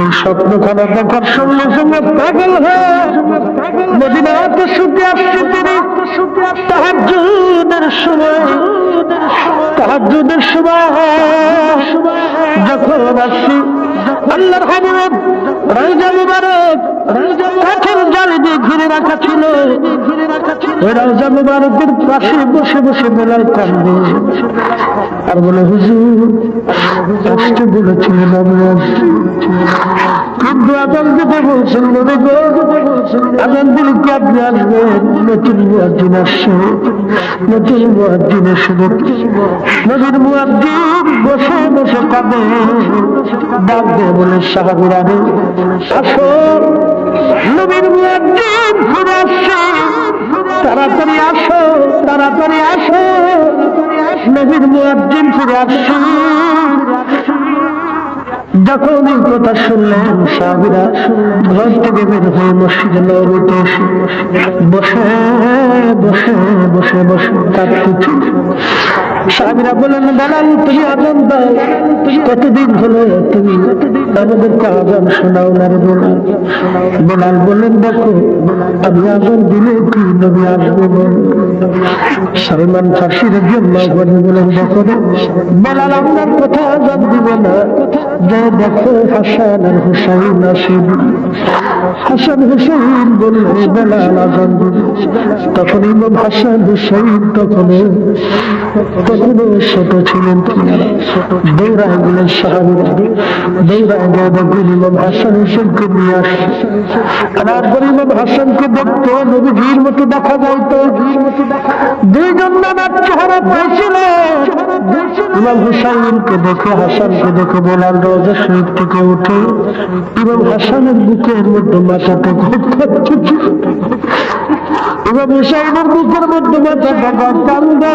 এই স্বপ্নখানা দেখার সঙ্গে সঙ্গে পাগল হয়ে মদিনাতে শুতে আসছে তিনি। তাহাজুদের সময় তাহাজুদের সময়, যখন আসছি আল্লাহর হাবিব রাজা মুবারক কাঠের জালি দিয়ে ঘিরে রাখা ছিল। রাজা মুবারকের পাশে বসে বসে বেলাল কান্দে আর বলে, হুজুর, কষ্ট বলেছিলেন আমি আসছি কিন্তু আজান দিতে বলছেন গো, আজান দিলে কি আপনি আসবেন? নতুন মুয়াজ্জিন আসছে। নতুন মুয়াজ্জিন এসে নবীর মুয়াজ্জিন, বসে বসে কাঁদে ডাক দিয়ে বলে সাহাবিরা রে আসো। নবীর মুয়াজ্জিন ফিরে আসছে। তাড়াতাড়ি আসো তাড়াতাড়ি আসো। নবীর মুয়াজ্জিন ফিরে আসছে। যখন এই কথা শুনলেন সাহাবিরা, ঘর থেকে বের হয়ে মসজিদে নবীতে এসে বসে বসে বসে বসে কাঁদতেছি সাহাবিরা বললেন, বেলাল, তুমি আজান দাও। কতদিন হলো তুমি আমাদেরকে আজান শোনাও না রে বেলাল? বেলাল বললেন, দেখো, আমি আজান দিলে কি নবী আসবে বল? সালমান ফার্সি রেখে বলেন দেখো বেলাল আপনার কথা আজান দিবে না। যে দেখো, হাসান আর হুসাইন আসেন। হাসান হুসাইন বললে বেলাল আজান দিবে তখন ইমাম হাসান হুসাইন তখনও তখনও ছোট ছিলেন তিনারা। দৌড়ায় গেলেন সাহাবিরা দৌড়ায় গিয়ে দেখবেন ইমাম হাসান হুসেনকে নিয়ে আসছে তারপর ইমাম হাসানকে দেখতো নবীজির মতো দেখা যাইতো দুইজন নানার চেহারা পেয়েছিল ইমাম হুসাইনকে দেখে হাসানকে দেখে বেলাল রোজা শরীফ থেকে উঠে ইমাম হাসানের বুকের মধ্যে মাথাটা কাঁপতেছে ইমাম হুসাইনের বুকের মধ্যে মাথাটা কান্দে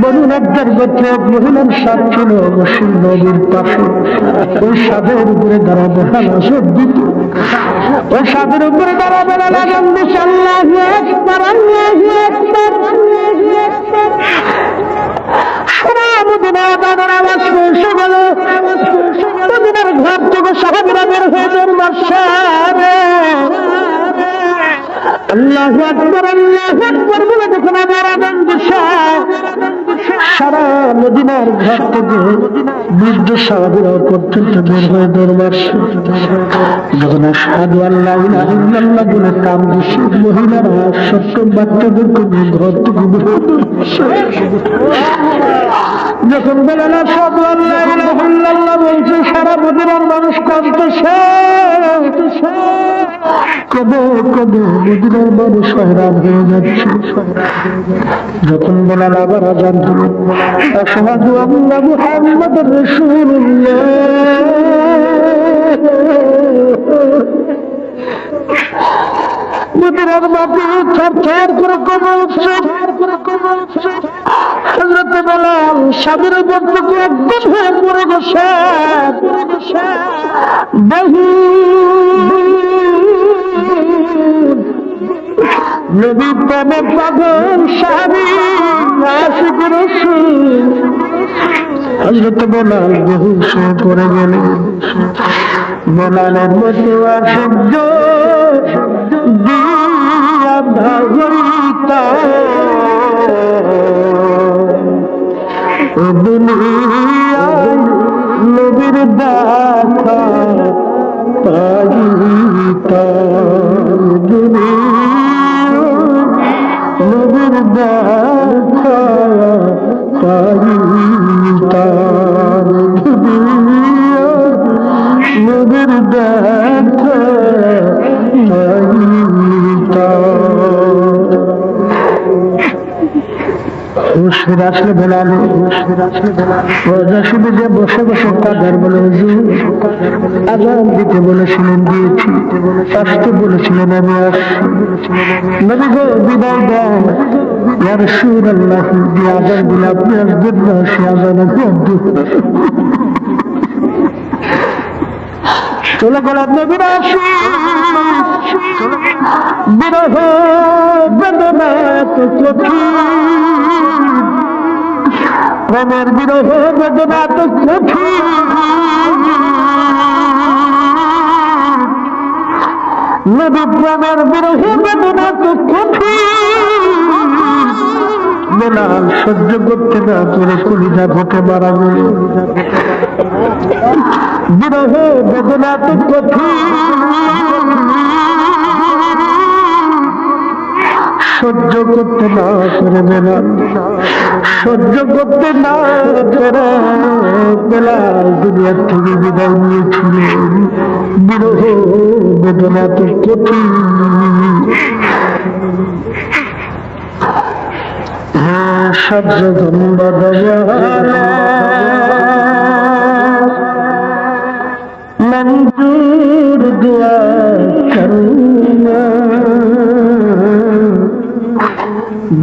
বনু নাদ্দার গোত্রে মহিলার সাপ ছিল অবশ্যই নবীর পাশে। ওই সাদের উপরে দাঁড়া বেড়াল আসব দিত ওই সাদের উপরে দাঁড়া বেড়াল আজান দিছে আল্লাহু আকবার আল্লাহু আকবার সারা মদিনা দাদার আওয়াজ এসে গেল মদিনার ঘর থেকে সাহাবিরা বের হয়ে বের মাসারে আল্লাহ আকবর আল্লাহ আকবর বলে যখন আমার আনন্দ মদিনার ঘর থেকে বৃদ্ধ সাহাবিরা পর্যন্ত বের হয়ে দরবার যখন সাধু আল্লাহ ইল্লাল্লাহ বলে কাম দিছে মহিলারা ছোট্ট বাচ্চাদেরকে ঘর থেকে বের। যখন বেলাল সাধু আল্লাহ ইল্লাল্লাহ বলছে, সারা মদিনার মানুষ কাঁদতেছে কবে কবে মদিনার মানুষ হয়রান হয়ে যাচ্ছে যখন বেলাল আবার আজান দিল আশহাদু আন্না মুহাম্মাদুর রাসূলুল্লাহ। মদিনার মাটি ছাড় ছাড় করে উঠছে হজরত বেলাল স্বামীর উপর থেকে একদম হয়ে পড়ে গেছে। বহু নবী প্রেমে পাগল স্বামী আশিক রসুল। হজরত বেলাল বহু সে পড়ে গেলেন। বেলালের মতো আশিক দিয়া ভাগরিতা নবীর দেখা পাইতা। নবীর দেখা হুশের আসলে বেলালে রোজা যে বসে বসে কাদার বলে আজান দিতে বলেছিলেন, দিয়েছি। আসতে বলেছিলেন আমি আসছি। বিদায় দেন ইয়ার সুর আল্লাহ দিয়ে আজান দিলে আপনি আসবেন না, সে আজান আব্দু চলে গেলাম নবীর বিরহ বেদনা এত কঠিন প্রেমের বিরহ বেদনা তো প্রেমের বিরহ বেদনা তো সহ্য করতে না তোরে কলিজা ঘটে গেল। বিরহ বেদনা তো সহ্য করতে না করে বেলাল সহ্য করতে না করে বেলাল দুনিয়ার থেকে বিদায় নিয়েছিলেন। বিরহ বেদনা তো কঠিন। হ্যাঁ মঞ্জুর দুয়া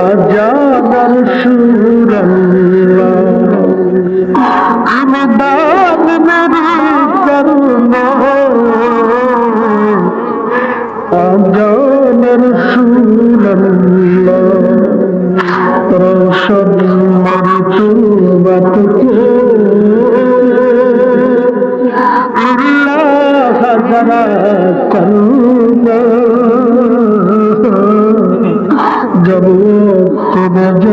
আজাদার সুরল্লা আমদাদ মেরি করুণা আজাদার সুরল্লা যারা করুণা যাব তোমার